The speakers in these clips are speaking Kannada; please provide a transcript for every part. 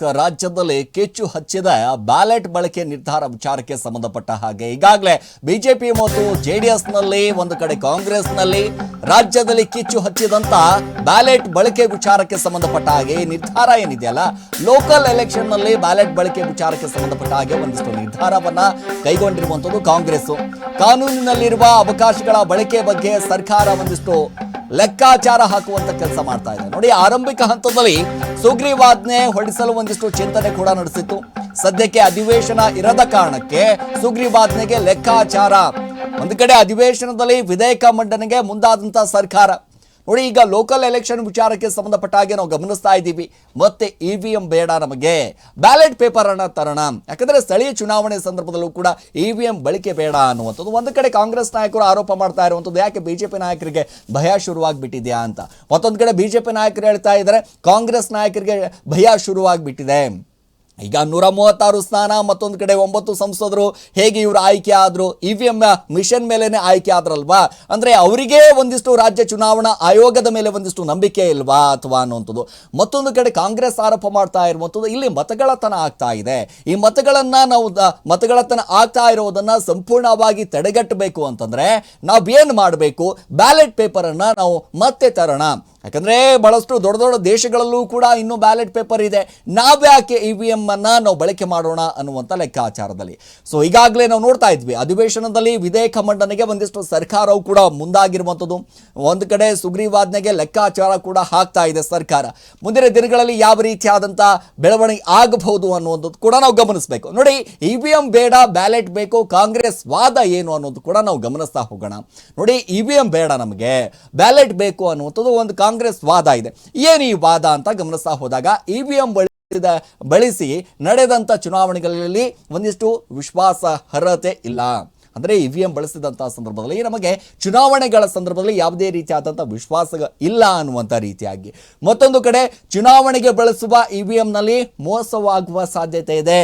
ರಾಜ್ಯದಲ್ಲಿ ಕಿಚ್ಚು ಹಚ್ಚಿದ ಬ್ಯಾಲೆಟ್ ಬಳಕೆ ನಿರ್ಧಾರ ವಿಚಾರಕ್ಕೆ ಸಂಬಂಧಪಟ್ಟ ಹಾಗೆ ಈಗಾಗಲೇ ಬಿಜೆಪಿ ಮತ್ತು ಜೆಡಿಎಸ್ನಲ್ಲಿ, ಒಂದು ಕಡೆ ಕಾಂಗ್ರೆಸ್ನಲ್ಲಿ ರಾಜ್ಯದಲ್ಲಿ ಕಿಚ್ಚು ಹಚ್ಚಿದಂತ ಬ್ಯಾಲೆಟ್ ಬಳಕೆ ವಿಚಾರಕ್ಕೆ ಸಂಬಂಧಪಟ್ಟ ಹಾಗೆ ನಿರ್ಧಾರ ಏನಿದೆಯಲ್ಲ ಲೋಕಲ್ ಎಲೆಕ್ಷನ್ನಲ್ಲಿ ಬ್ಯಾಲೆಟ್ ಬಳಕೆ ವಿಚಾರಕ್ಕೆ ಸಂಬಂಧಪಟ್ಟ ಹಾಗೆ ಒಂದಿಷ್ಟು ನಿರ್ಧಾರವನ್ನ ಕೈಗೊಂಡಿರುವಂತದ್ದು ಕಾಂಗ್ರೆಸ್ ಕಾನೂನಿನಲ್ಲಿರುವ ಅವಕಾಶಗಳ ಬಳಕೆ ಬಗ್ಗೆ ಸರ್ಕಾರ ಒಂದಿಷ್ಟು ಲೆಕ್ಕಾಚಾರ ಹಾಕುವಂತ ಕೆಲಸ ಮಾಡ್ತಾ ಇದೆ ನೋಡಿ, ಆರಂಭಿಕ ಹಂತದಲ್ಲಿ ಸುಗ್ರೀವಾಜ್ಞೆ ಹೊರಡಿಸಲು ಒಂದಿಷ್ಟು ಚಿಂತನೆ ಕೂಡ ನಡೆಸಿತ್ತು. ಸದ್ಯಕ್ಕೆ ಅಧಿವೇಶನ ಇರದ ಕಾರಣಕ್ಕೆ ಸುಗ್ರೀವಾಜ್ಞೆಗೆ ಲೆಕ್ಕಾಚಾರ. ಒಂದು ಕಡೆ ಅಧಿವೇಶನದಲ್ಲಿ ವಿಧೇಯಕ ಮಂಡನೆಗೆ ಮುಂದಾದಂತಹ ಸರ್ಕಾರ. ನೋಡಿ, ಈಗ ಲೋಕಲ್ ಎಲೆಕ್ಷನ್ ವಿಚಾರಕ್ಕೆ ಸಂಬಂಧಪಟ್ಟ ಹಾಗೆ ನಾವು ಗಮನಿಸ್ತಾ ಇದ್ದೀವಿ. ಮತ್ತೆ ಇ ವಿ ಎಂ ಬೇಡ ನಮಗೆ. ಬ್ಯಾಲೆಟ್ ಪೇಪರ್ ಅನ್ನ ತರೋಣ. ಯಾಕಂದ್ರೆ ಸ್ಥಳೀಯ ಚುನಾವಣೆ ಸಂದರ್ಭದಲ್ಲೂ ಕೂಡ ಇ ವಿ ಎಂ ಬಳಕೆ ಬೇಡ ಅನ್ನುವಂಥದ್ದು. ಒಂದು ಕಡೆ ಕಾಂಗ್ರೆಸ್ ನಾಯಕರು ಆರೋಪ ಮಾಡ್ತಾ ಇರುವಂಥದ್ದು, ಯಾಕೆ ಬಿಜೆಪಿ ನಾಯಕರಿಗೆ ಭಯ ಶುರುವಾಗಿಬಿಟ್ಟಿದೆಯಾ ಅಂತ. ಮತ್ತೊಂದು ಕಡೆ ಬಿಜೆಪಿ ನಾಯಕರು ಹೇಳ್ತಾ ಇದ್ದಾರೆ, ಕಾಂಗ್ರೆಸ್ ನಾಯಕರಿಗೆ ಭಯ ಶುರುವಾಗ್ಬಿಟ್ಟಿದೆ. ಈಗ ನೂರ ಮೂವತ್ತಾರು ಸ್ಥಾನ ಮತ್ತೊಂದು ಕಡೆ ಒಂಬತ್ತು ಸಂಸದರು ಹೇಗೆ ಇವರು ಆಯ್ಕೆ ಆದ್ರು? ಇ ವಿ ಎಂ ಮಿಷನ್ ಮೇಲೇ ಆಯ್ಕೆ ಆದ್ರಲ್ವಾ? ಅಂದ್ರೆ ಅವರಿಗೆ ಒಂದಿಷ್ಟು ರಾಜ್ಯ ಚುನಾವಣಾ ಆಯೋಗದ ಮೇಲೆ ಒಂದಿಷ್ಟು ನಂಬಿಕೆ ಇಲ್ವಾ ಅಥವಾ ಅನ್ನುವಂಥದ್ದು. ಮತ್ತೊಂದು ಕಡೆ ಕಾಂಗ್ರೆಸ್ ಆರೋಪ ಮಾಡ್ತಾ ಇರುವಂಥದ್ದು, ಇಲ್ಲಿ ಮತಗಳತನ ಆಗ್ತಾ ಇದೆ. ಈ ಮತಗಳನ್ನ ನಾವು ಮತಗಳತನ ಆಗ್ತಾ ಇರೋದನ್ನು ಸಂಪೂರ್ಣವಾಗಿ ತಡೆಗಟ್ಟಬೇಕು ಅಂತಂದ್ರೆ ನಾವು ಏನು ಮಾಡಬೇಕು? ಬ್ಯಾಲೆಟ್ ಪೇಪರನ್ನು ನಾವು ಮತ್ತೆ ತರೋಣ. ಯಾಕಂದ್ರೆ ಬಹಳಷ್ಟು ದೊಡ್ಡ ದೊಡ್ಡ ದೇಶಗಳಲ್ಲೂ ಕೂಡ ಇನ್ನೂ ಬ್ಯಾಲೆಟ್ ಪೇಪರ್ ಇದೆ. ನಾವ್ಯಾಕೆ ಇ ವಿ ಎಮ್ಮನ್ನು ನಾವು ಬಳಕೆ ಮಾಡೋಣ ಅನ್ನುವಂಥ ಲೆಕ್ಕಾಚಾರದಲ್ಲಿ. ಸೊ ಈಗಾಗಲೇ ನಾವು ನೋಡ್ತಾ ಇದ್ವಿ, ಅಧಿವೇಶನದಲ್ಲಿ ವಿಧೇಯಕ ಮಂಡನೆಗೆ ಒಂದಿಷ್ಟು ಸರ್ಕಾರವು ಕೂಡ ಮುಂದಾಗಿರುವಂಥದ್ದು. ಒಂದು ಕಡೆ ಸುಗ್ರೀವಾಜ್ಞೆಗೆ ಲೆಕ್ಕಾಚಾರ ಕೂಡ ಹಾಕ್ತಾ ಇದೆ ಸರ್ಕಾರ. ಮುಂದಿನ ದಿನಗಳಲ್ಲಿ ಯಾವ ರೀತಿಯಾದಂಥ ಬೆಳವಣಿಗೆ ಆಗಬಹುದು ಅನ್ನುವಂಥದ್ದು ಕೂಡ ನಾವು ಗಮನಿಸಬೇಕು. ನೋಡಿ, ಇ ವಿ ಎಂ ಬೇಡ, ಬ್ಯಾಲೆಟ್ ಬೇಕು, ಕಾಂಗ್ರೆಸ್ ವಾದ ಏನು ಅನ್ನೋದು ಕೂಡ ನಾವು ಗಮನಿಸ್ತಾ ಹೋಗೋಣ. ನೋಡಿ, ಇ ವಿ ಎಂ ಬೇಡ ನಮಗೆ, ಬ್ಯಾಲೆಟ್ ಬೇಕು ಅನ್ನುವಂಥದ್ದು ಒಂದು ಕಾಂಗ್ರೆಸ್ ವಾದ ಇದೆ. ಏನು ಈ ವಾದ ಅಂತ ಗಮನಿಸ್ತಾ ಹೋದಾಗ ಇ ವಿ ಎಂ ಬಳಸಿದ, ಬಳಸಿ ನಡೆದಂಥ ಚುನಾವಣೆಗಳಲ್ಲಿ ಒಂದಿಷ್ಟು ವಿಶ್ವಾಸ ಅರ್ಹತೆ ಇಲ್ಲ. ಅಂದರೆ ಇ ವಿ ಎಂ ಬಳಸಿದಂಥ ಸಂದರ್ಭದಲ್ಲಿ ನಮಗೆ ಚುನಾವಣೆಗಳ ಸಂದರ್ಭದಲ್ಲಿ ಯಾವುದೇ ರೀತಿಯಾದಂಥ ವಿಶ್ವಾಸ ಇಲ್ಲ ಅನ್ನುವಂಥ ರೀತಿಯಾಗಿ. ಮತ್ತೊಂದು ಕಡೆ ಚುನಾವಣೆಗೆ ಬಳಸುವ ಇ ವಿ ಎಂನಲ್ಲಿ ಮೋಸವಾಗುವ ಸಾಧ್ಯತೆ ಇದೆ.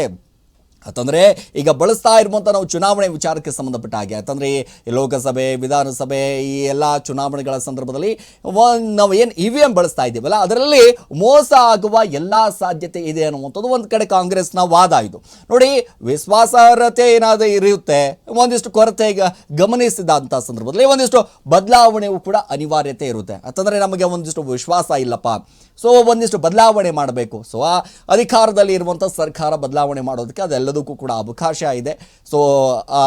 ಅಂತಂದ್ರೆ ಈಗ ಬಳಸ್ತಾ ಇರುವಂಥ ನಾವು ಚುನಾವಣೆ ವಿಚಾರಕ್ಕೆ ಸಂಬಂಧಪಟ್ಟ ಹಾಗೆ ಅಂತಂದ್ರೆ ಲೋಕಸಭೆ, ವಿಧಾನಸಭೆ, ಈ ಎಲ್ಲ ಚುನಾವಣೆಗಳ ಸಂದರ್ಭದಲ್ಲಿ ನಾವು ಏನು ಇ ವಿ ಎಂ ಬಳಸ್ತಾ ಇದ್ದೀವಲ್ಲ, ಅದರಲ್ಲಿ ಮೋಸ ಆಗುವ ಎಲ್ಲ ಸಾಧ್ಯತೆ ಇದೆ ಅನ್ನುವಂಥದ್ದು ಒಂದು ಕಡೆ ಕಾಂಗ್ರೆಸ್ನ ವಾದ ಇದು. ನೋಡಿ, ವಿಶ್ವಾಸಾರ್ಹತೆ ಏನಾದರೂ ಇರುತ್ತೆ, ಒಂದಿಷ್ಟು ಕೊರತೆ ಈಗ ಗಮನಿಸಿದಂಥ ಸಂದರ್ಭದಲ್ಲಿ ಒಂದಿಷ್ಟು ಬದಲಾವಣೆಯೂ ಕೂಡ ಅನಿವಾರ್ಯತೆ ಇರುತ್ತೆ. ಯಾಕಂದರೆ ನಮಗೆ ಒಂದಿಷ್ಟು ವಿಶ್ವಾಸ ಇಲ್ಲಪ್ಪ. ಸೊ ಒಂದಿಷ್ಟು ಬದಲಾವಣೆ ಮಾಡಬೇಕು. ಸೊ ಆ ಅಧಿಕಾರದಲ್ಲಿ ಇರುವಂಥ ಸರ್ಕಾರ ಬದಲಾವಣೆ ಮಾಡೋದಕ್ಕೆ ಅದೆಲ್ಲದಕ್ಕೂ ಕೂಡ ಅವಕಾಶ ಇದೆ. ಸೊ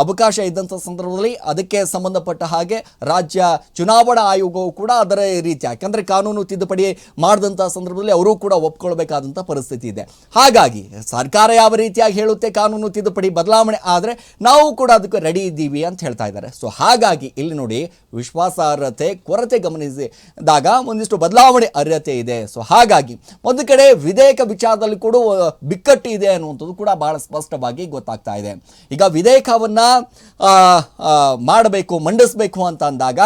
ಅವಕಾಶ ಇದ್ದಂಥ ಸಂದರ್ಭದಲ್ಲಿ ಅದಕ್ಕೆ ಸಂಬಂಧಪಟ್ಟ ಹಾಗೆ ರಾಜ್ಯ ಚುನಾವಣಾ ಆಯೋಗವು ಕೂಡ ಅದರ ರೀತಿ, ಯಾಕಂದರೆ ಕಾನೂನು ತಿದ್ದುಪಡಿ ಮಾಡಿದಂಥ ಸಂದರ್ಭದಲ್ಲಿ ಅವರು ಕೂಡ ಒಪ್ಕೊಳ್ಬೇಕಾದಂಥ ಪರಿಸ್ಥಿತಿ ಇದೆ. ಹಾಗಾಗಿ ಸರ್ಕಾರ ಯಾವ ರೀತಿಯಾಗಿ ಹೇಳುತ್ತೆ ಕಾನೂನು ತಿದ್ದುಪಡಿ ಬದಲಾವಣೆ, ಆದರೆ ನಾವು ಕೂಡ ಅದಕ್ಕೆ ರೆಡಿ ಇದ್ದೀವಿ ಅಂತ ಹೇಳ್ತಾ ಇದ್ದಾರೆ. ಸೊ ಹಾಗಾಗಿ ಇಲ್ಲಿ ನೋಡಿ ವಿಶ್ವಾಸಾರ್ಹತೆ, ಕೊರತೆ ಗಮನಿಸಿದಾಗ ಒಂದಿಷ್ಟು ಬದಲಾವಣೆ ಅರ್ಹತೆ ಇದೆ. ಸೊ ಹಾಗಾಗಿ ಒಂದು ಕಡೆ ವಿಧೇಯಕ ವಿಚಾರದಲ್ಲಿ ಕೂಡ ಬಿಕ್ಕಟ್ಟು ಇದೆ ಅನ್ನುವಂಥದ್ದು ಕೂಡ ಬಹಳ ಸ್ಪಷ್ಟವಾಗಿ ಗೊತ್ತಾಗ್ತಾ ಇದೆ. ಈಗ ವಿಧೇಯಕವನ್ನು ಮಾಡಬೇಕು ಮಂಡಿಸಬೇಕು ಅಂತ ಅಂದಾಗ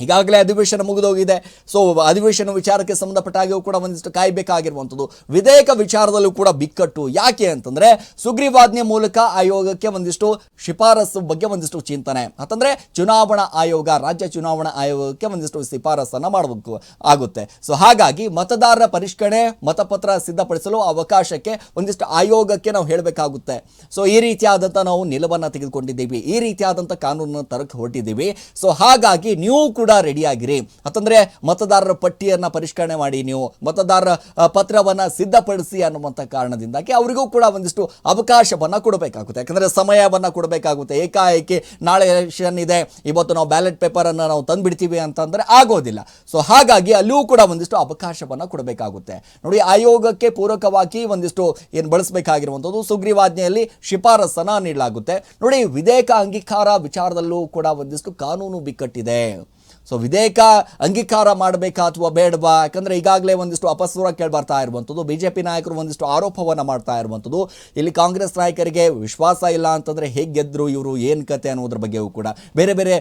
ಈಗಾಗಲೇ ಅಧಿವೇಶನ ಮುಗಿದೋಗಿದೆ. ಸೊ ಅಧಿವೇಶನ ವಿಚಾರಕ್ಕೆ ಸಂಬಂಧಪಟ್ಟ ಹಾಗೆಯೂ ಕೂಡ ಒಂದಿಷ್ಟು ಕಾಯಬೇಕಾಗಿರುವಂಥದ್ದು. ವಿಧೇಯಕ ವಿಚಾರದಲ್ಲೂ ಕೂಡ ಬಿಕ್ಕಟ್ಟು. ಯಾಕೆ ಅಂತಂದ್ರೆ, ಸುಗ್ರೀವಾಜ್ಞೆ ಮೂಲಕ ಆಯೋಗಕ್ಕೆ ಒಂದಿಷ್ಟು ಶಿಫಾರಸು ಬಗ್ಗೆ ಒಂದಿಷ್ಟು ಚಿಂತನೆ. ಅಂತಂದ್ರೆ ಚುನಾವಣಾ ಆಯೋಗ, ರಾಜ್ಯ ಚುನಾವಣಾ ಆಯೋಗಕ್ಕೆ ಒಂದಿಷ್ಟು ಶಿಫಾರಸನ್ನು ಮಾಡಬೇಕು ಆಗುತ್ತೆ. ಸೊ ಹಾಗಾಗಿ ಮತದಾರರ ಪರಿಷ್ಕರಣೆ, ಮತಪತ್ರ ಸಿದ್ಧಪಡಿಸಲು ಅವಕಾಶಕ್ಕೆ ಒಂದಿಷ್ಟು ಆಯೋಗಕ್ಕೆ ನಾವು ಹೇಳಬೇಕಾಗುತ್ತೆ. ಸೊ ಈ ರೀತಿಯಾದಂಥ ನಾವು ನಿಲುವನ್ನು ತೆಗೆದುಕೊಂಡಿದ್ದೀವಿ. ಈ ರೀತಿಯಾದಂಥ ಕಾನೂನನ್ನು ತರಕ್ಕೆ ಹೊರಟಿದ್ದೀವಿ. ಸೊ ಹಾಗಾಗಿ ನೀವು ರೆಡಿಯಾಗಿರಿ. ಅಂತಂದ್ರೆ ಮತದಾರರ ಪಟ್ಟಿಯನ್ನು ಪರಿಷ್ಕರಣೆ ಮಾಡಿ ನೀವು, ಮತದಾರರ ಪತ್ರವನ್ನು ಸಿದ್ಧಪಡಿಸಿ ಅನ್ನುವಂಥ ಕಾರಣದಿಂದಾಗಿ ಅವರಿಗೂ ಕೂಡ ಒಂದಿಷ್ಟು ಅವಕಾಶವನ್ನ ಕೊಡಬೇಕಾಗುತ್ತೆ. ಯಾಕಂದ್ರೆ ಸಮಯವನ್ನ ಕೊಡಬೇಕಾಗುತ್ತೆ. ಏಕಾಏಕಿ ನಾಳೆ ಎಲೆಕ್ಷನ್ ಇದೆ, ಇವತ್ತು ನಾವು ಬ್ಯಾಲೆಟ್ ಪೇಪರ್ ಅನ್ನ ನಾವು ತಂದುಬಿಡ್ತೀವಿ ಅಂತಂದರೆ ಆಗೋದಿಲ್ಲ. ಸೊ ಹಾಗಾಗಿ ಅಲ್ಲಿಯೂ ಕೂಡ ಒಂದಿಷ್ಟು ಅವಕಾಶವನ್ನ ಕೊಡಬೇಕಾಗುತ್ತೆ. ನೋಡಿ, ಆಯೋಗಕ್ಕೆ ಪೂರಕವಾಗಿ ಒಂದಿಷ್ಟು ಏನು ಬಳಸಬೇಕಾಗಿರುವಂಥದ್ದು ಸುಗ್ರೀವಾಜ್ಞೆಯಲ್ಲಿ ಶಿಫಾರಸನ್ನು ನೀಡಲಾಗುತ್ತೆ. ನೋಡಿ ವಿಧೇಯಕ ಅಂಗೀಕಾರ ವಿಚಾರದಲ್ಲೂ ಕೂಡ ಒಂದಿಷ್ಟು ಕಾನೂನು ಬಿಕ್ಕಟ್ಟಿದೆ. ಸೊ ವಿಧೇಯಕ ಅಂಗೀಕಾರ ಮಾಡಬೇಕಾ ಅಥವಾ ಬೇಡವಾ? ಯಾಕಂದರೆ ಈಗಾಗಲೇ ಒಂದಿಷ್ಟು ಅಪಸ್ವರ ಕೇಳ್ಬರ್ತಾ ಇರುವಂಥದ್ದು. ಬಿ ಜೆ ಪಿ ನಾಯಕರು ಒಂದಿಷ್ಟು ಆರೋಪವನ್ನು ಮಾಡ್ತಾ ಇರುವಂಥದ್ದು. ಇಲ್ಲಿ ಕಾಂಗ್ರೆಸ್ ನಾಯಕರಿಗೆ ವಿಶ್ವಾಸ ಇಲ್ಲ ಅಂತಂದರೆ ಹೇಗೆ ಗೆದ್ದರು ಇವರು? ಏನು ಕತೆ ಅನ್ನೋದ್ರ ಬಗ್ಗೆಯೂ ಕೂಡ. ಬೇರೆ ಬೇರೆ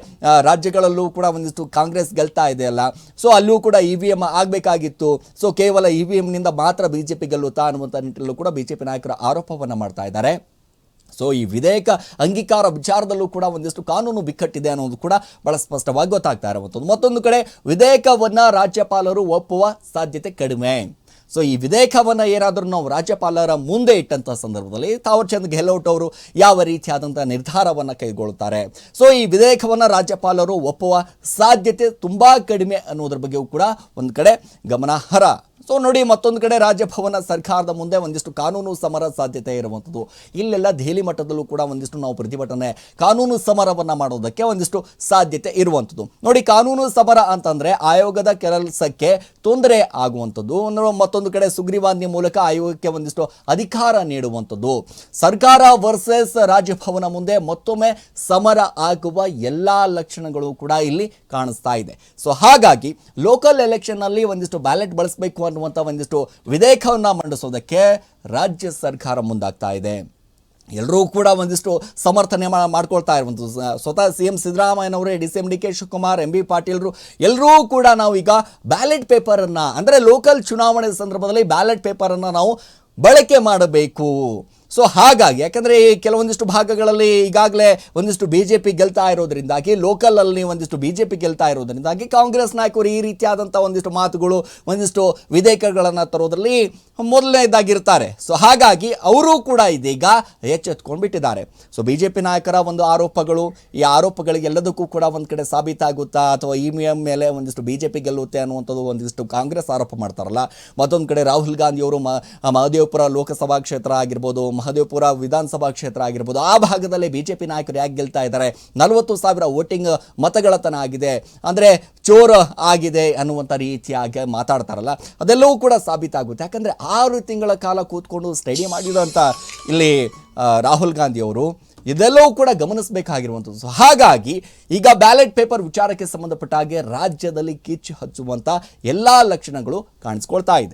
ರಾಜ್ಯಗಳಲ್ಲೂ ಕೂಡ ಒಂದಿಷ್ಟು ಕಾಂಗ್ರೆಸ್ ಗೆಲ್ತಾ ಇದೆಯಲ್ಲ. ಸೊ ಅಲ್ಲೂ ಕೂಡ ಇ ವಿ ಎಂ ಆಗಬೇಕಾಗಿತ್ತು. ಸೊ ಕೇವಲ ಇ ವಿ ಎಮ್ನಿಂದ ಮಾತ್ರ ಬಿ ಜೆ ಪಿ ಗೆಲ್ಲುತ್ತಾ ಅನ್ನುವಂಥ ನಿಟ್ಟಿನಲ್ಲೂ ಕೂಡ ಬಿ ಜೆ ಪಿ ನಾಯಕರು ಆರೋಪವನ್ನು ಮಾಡ್ತಾ ಇದ್ದಾರೆ. ಸೊ ಈ ವಿಧೇಯಕ ಅಂಗೀಕಾರ ವಿಚಾರದಲ್ಲೂ ಕೂಡ ಒಂದಿಷ್ಟು ಕಾನೂನು ಬಿಕ್ಕಟ್ಟಿದೆ ಅನ್ನೋದು ಕೂಡ ಬಹಳ ಸ್ಪಷ್ಟವಾಗಿ ಗೊತ್ತಾಗ್ತಾ ಇರುವಂಥದ್ದು. ಮತ್ತೊಂದು ಕಡೆ, ವಿಧೇಯಕವನ್ನು ರಾಜ್ಯಪಾಲರು ಒಪ್ಪುವ ಸಾಧ್ಯತೆ ಕಡಿಮೆ. ಸೊ ಈ ವಿಧೇಯಕವನ್ನು ಏನಾದರೂ ನಾವು ರಾಜ್ಯಪಾಲರ ಮುಂದೆ ಇಟ್ಟಂಥ ಸಂದರ್ಭದಲ್ಲಿ ತಾವರ್ಚಂದ್ ಗೆಹ್ಲೋಟ್ ಅವರು ಯಾವ ರೀತಿಯಾದಂಥ ನಿರ್ಧಾರವನ್ನು ಕೈಗೊಳ್ಳುತ್ತಾರೆ? ಸೊ ಈ ವಿಧೇಯಕವನ್ನು ರಾಜ್ಯಪಾಲರು ಒಪ್ಪುವ ಸಾಧ್ಯತೆ ತುಂಬ ಕಡಿಮೆ ಅನ್ನೋದ್ರ ಬಗ್ಗೆಯೂ ಕೂಡ ಒಂದು ಕಡೆ ಗಮನಾರ್ಹ ಸೊ ನೋಡಿ, ಮತ್ತೊಂದು ಕಡೆ ರಾಜ್ಯಭವನ ಸರ್ಕಾರದ ಮುಂದೆ ಒಂದಿಷ್ಟು ಕಾನೂನು ಸಮರ ಸಾಧ್ಯತೆ ಇರುವಂಥದ್ದು. ಇಲ್ಲೆಲ್ಲ ದೆಹಲಿ ಮಟ್ಟದಲ್ಲೂ ಕೂಡ ಒಂದಿಷ್ಟು ನಾವು ಪ್ರತಿಭಟನೆ, ಕಾನೂನು ಸಮರವನ್ನು ಮಾಡೋದಕ್ಕೆ ಒಂದಿಷ್ಟು ಸಾಧ್ಯತೆ ಇರುವಂಥದ್ದು. ನೋಡಿ, ಕಾನೂನು ಸಮರ ಅಂತಂದರೆ ಆಯೋಗದ ಕೆಲಸಕ್ಕೆ ತೊಂದರೆ ಆಗುವಂಥದ್ದು. ಮತ್ತೊಂದು ಕಡೆ ಸುಗ್ರೀವಾಜ್ಞೆ ಮೂಲಕ ಆಯೋಗಕ್ಕೆ ಒಂದಿಷ್ಟು ಅಧಿಕಾರ ನೀಡುವಂಥದ್ದು. ಸರ್ಕಾರ ವರ್ಸಸ್ ರಾಜ್ಯಭವನ ಮುಂದೆ ಮತ್ತೊಮ್ಮೆ ಸಮರ ಆಗುವ ಎಲ್ಲ ಲಕ್ಷಣಗಳು ಕೂಡ ಇಲ್ಲಿ ಕಾಣಿಸ್ತಾ ಇದೆ. ಸೊ ಹಾಗಾಗಿ ಲೋಕಲ್ ಎಲೆಕ್ಷನ್ ಅಲ್ಲಿ ಒಂದಿಷ್ಟು ಬ್ಯಾಲೆಟ್ ಬಳಸಬೇಕು ಅನ್ನುವಂಥ ಒಂದಿಷ್ಟು ವಿಧೇಯಕವನ್ನು ಮಂಡಿಸೋದಕ್ಕೆ ರಾಜ್ಯ ಸರ್ಕಾರ ಮುಂದಾಗ್ತಾ ಇದೆ. ಎಲ್ಲರೂ ಕೂಡ ಒಂದಿಷ್ಟು ಸಮರ್ಥನೆ ಮಾಡ್ಕೊಳ್ತಾ ಇರುವಂಥದ್ದು ಸ್ವತಃ ಸಿ ಎಂ ಸಿದ್ದರಾಮಯ್ಯನವರೇ, D C M D K Shivakumar, M B ಪಾಟೀಲ್ರು ಎಲ್ಲರೂ ಕೂಡ ನಾವು ಈಗ ಬ್ಯಾಲೆಟ್ ಪೇಪರನ್ನು ಅಂದರೆ ಲೋಕಲ್ ಚುನಾವಣೆ ಸಂದರ್ಭದಲ್ಲಿ ಬ್ಯಾಲೆಟ್ ಪೇಪರನ್ನು ನಾವು ಬಳಕೆ ಮಾಡಬೇಕು. ಸೊ ಹಾಗಾಗಿ, ಯಾಕಂದರೆ ಕೆಲವೊಂದಿಷ್ಟು ಭಾಗಗಳಲ್ಲಿ ಈಗಾಗಲೇ ಒಂದಿಷ್ಟು ಬಿ ಜೆ ಪಿ ಗೆಲ್ತಾ ಇರೋದ್ರಿಂದಾಗಿ, ಲೋಕಲಲ್ಲಿ ಒಂದಿಷ್ಟು ಬಿ ಜೆ ಪಿ ಗೆಲ್ತಾ ಇರೋದ್ರಿಂದಾಗಿ ಕಾಂಗ್ರೆಸ್ ನಾಯಕರು ಈ ರೀತಿಯಾದಂಥ ಒಂದಿಷ್ಟು ಮಾತುಗಳು, ಒಂದಿಷ್ಟು ವಿಧೇಯಕಗಳನ್ನು ತರೋದರಲ್ಲಿ ಮೊದಲನೇದಾಗಿರ್ತಾರೆ. ಸೊ ಹಾಗಾಗಿ ಅವರು ಕೂಡ ಇದೀಗ ಎಚ್ಚೆತ್ಕೊಂಡು ಬಿಟ್ಟಿದ್ದಾರೆ ಸೊ ಬಿ ಜೆ ಪಿ ನಾಯಕರ ಒಂದು ಆರೋಪಗಳು, ಈ ಆರೋಪಗಳಿಗೆಲ್ಲದಕ್ಕೂ ಕೂಡ ಒಂದು ಕಡೆ ಸಾಬೀತಾಗುತ್ತಾ, ಅಥವಾ ಇ ವಿ ಎಂ ಮೇಲೆ ಒಂದಿಷ್ಟು ಬಿ ಜೆ ಪಿ ಗೆಲ್ಲುತ್ತೆ ಅನ್ನುವಂಥದ್ದು ಒಂದಿಷ್ಟು ಕಾಂಗ್ರೆಸ್ ಆರೋಪ ಮಾಡ್ತಾರಲ್ಲ, ಮತ್ತೊಂದು ಕಡೆ ರಾಹುಲ್ ಗಾಂಧಿಯವರು ಮಹದೇವಪುರ ಲೋಕಸಭಾ ಕ್ಷೇತ್ರ ಆಗಿರ್ಬೋದು ಮಹದೇವಪುರ ವಿಧಾನಸಭಾ ಕ್ಷೇತ್ರ ಆಗಿರ್ಬೋದು. ಆ ಭಾಗದಲ್ಲಿ ಬಿ ಜೆ ಪಿ ನಾಯಕರು ಯಾಕೆ ಗೆಲ್ತಾ ಇದ್ದಾರೆ? ನಲವತ್ತು ಸಾವಿರ ವೋಟಿಂಗ್ ಮತಗಳತನ ಆಗಿದೆ. ಅಂದರೆ ಚೋರ ಆಗಿದೆ ಅನ್ನುವಂಥ ರೀತಿಯಾಗಿ ಮಾತಾಡ್ತಾರಲ್ಲ, ಅದೆಲ್ಲವೂ ಕೂಡ ಸಾಬೀತಾಗುತ್ತೆ. ಯಾಕಂದರೆ ಆರು ತಿಂಗಳ ಕಾಲ ಕೂತ್ಕೊಂಡು ಸ್ಟಡಿ ಮಾಡಿರೋಂಥ ಇಲ್ಲಿ ರಾಹುಲ್ ಗಾಂಧಿಯವರು ಇದೆಲ್ಲವೂ ಕೂಡ ಗಮನಿಸಬೇಕಾಗಿರುವಂಥದ್ದು. ಸೊ ಹಾಗಾಗಿ ಈಗ ಬ್ಯಾಲೆಟ್ ಪೇಪರ್ ವಿಚಾರಕ್ಕೆ ಸಂಬಂಧಪಟ್ಟ ಹಾಗೆ ರಾಜ್ಯದಲ್ಲಿ ಕಿಚ್ಚು ಹಚ್ಚುವಂಥ ಎಲ್ಲ ಲಕ್ಷಣಗಳು ಕಾಣಿಸ್ಕೊಳ್ತಾ ಇದೆ.